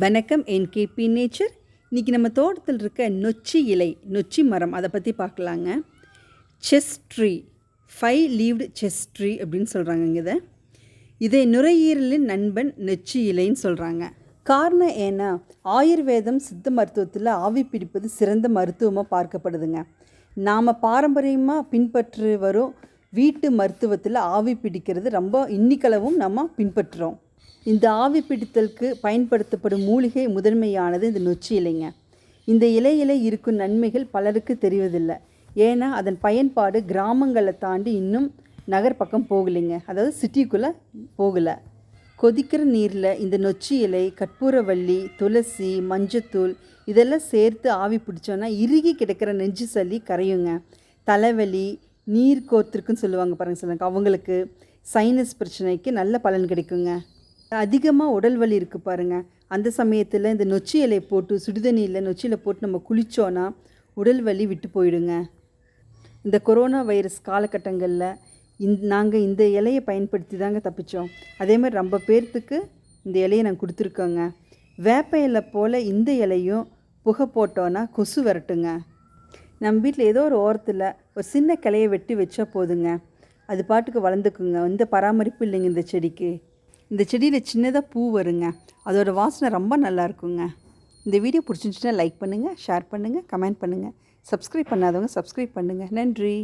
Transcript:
வணக்கம் என் KP nature. இன்றைக்கி நம்ம தோட்டத்தில் இருக்க நொச்சி இலை நொச்சி மரம் அதை பற்றி பார்க்கலாங்க. Chess tree five leaved chess tree அப்படின்னு சொல்கிறாங்க இதை. இதை நுரையீரலின் நண்பன் நொச்சி இலைன்னு சொல்கிறாங்க காரணம் ஏன்னா ஆயுர்வேதம் சித்த மருத்துவத்தில் ஆவி பிடிப்பது சிறந்த மருத்துவமாக பார்க்கப்படுதுங்க. நாம் பாரம்பரியமாக பின்பற்றி வரும் வீட்டு மருத்துவத்தில் ஆவி பிடிக்கிறது ரொம்ப இன்னிக்களவும் நம்ம பின்பற்றுறோம். இந்த ஆவி பிடித்தலுக்கு பயன்படுத்தப்படும் மூலிகை முதன்மையானது இந்த நொச்சி இலைங்க. இந்த இலையில இருக்கும் நன்மைகள் பலருக்கு தெரிவதில்லை. ஏன்னா அதன் பயன்பாடு கிராமங்களை தாண்டி இன்னும் நகர் பக்கம் போகலைங்க. அதாவது சிட்டிக்குள்ளே போகலை. கொதிக்கிற நீரில் இந்த நொச்சி இலை கற்பூரவள்ளி துளசி மஞ்சத்தூள் இதெல்லாம் சேர்த்து ஆவி பிடிச்சோன்னா இறுகி கிடக்கிற நெஞ்சு சளி கரையுங்க. தலைவலி நீர் கோர்த்திருக்குன்னு சொல்லுவாங்க பாருங்கள் சொல்லுங்க அவங்களுக்கு சைனஸ் பிரச்சனைக்கு நல்ல பலன் கிடைக்குங்க. அதிகமாக உடல் வலி இருக்குது பாருங்கள் அந்த சமயத்தில் இந்த நொச்சி இலையை போட்டு சுடுதண்ணியில் நொச்சியில் போட்டு நம்ம குளித்தோன்னா உடல் வலி விட்டு போயிடுங்க. இந்த கொரோனா வைரஸ் காலகட்டங்களில் இந் நாங்கள் இந்த இலையை பயன்படுத்தி தாங்க தப்பித்தோம் அதே மாதிரி ரொம்ப பேர்த்துக்கு இந்த இலையை நாங்கள் கொடுத்துருக்கோங்க. வேப்ப இலை போல் இந்த இலையும் புகை போட்டோன்னா கொசு விரட்டுங்க. நம்ம வீட்டில் ஏதோ ஒரு ஓரத்தில் ஒரு சின்ன கிளையை வெட்டி வச்சா போதுங்க. அது பாட்டுக்கு வளர்ந்துக்குங்க. எந்த பராமரிப்பு இல்லைங்க இந்த செடிக்கு. இந்த செடியில் சின்னதாக பூ வருங்க. அதோடய வாசனை ரொம்ப நல்லா இருக்குங்க. இந்த வீடியோ பிடிச்சிருந்துச்சுன்னா லைக் பண்ணுங்கள் ஷேர் பண்ணுங்கள் கமெண்ட் பண்ணுங்கள் சப்ஸ்கிரைப் பண்ணாதவங்க சப்ஸ்கிரைப் பண்ணுங்கள் நன்றி.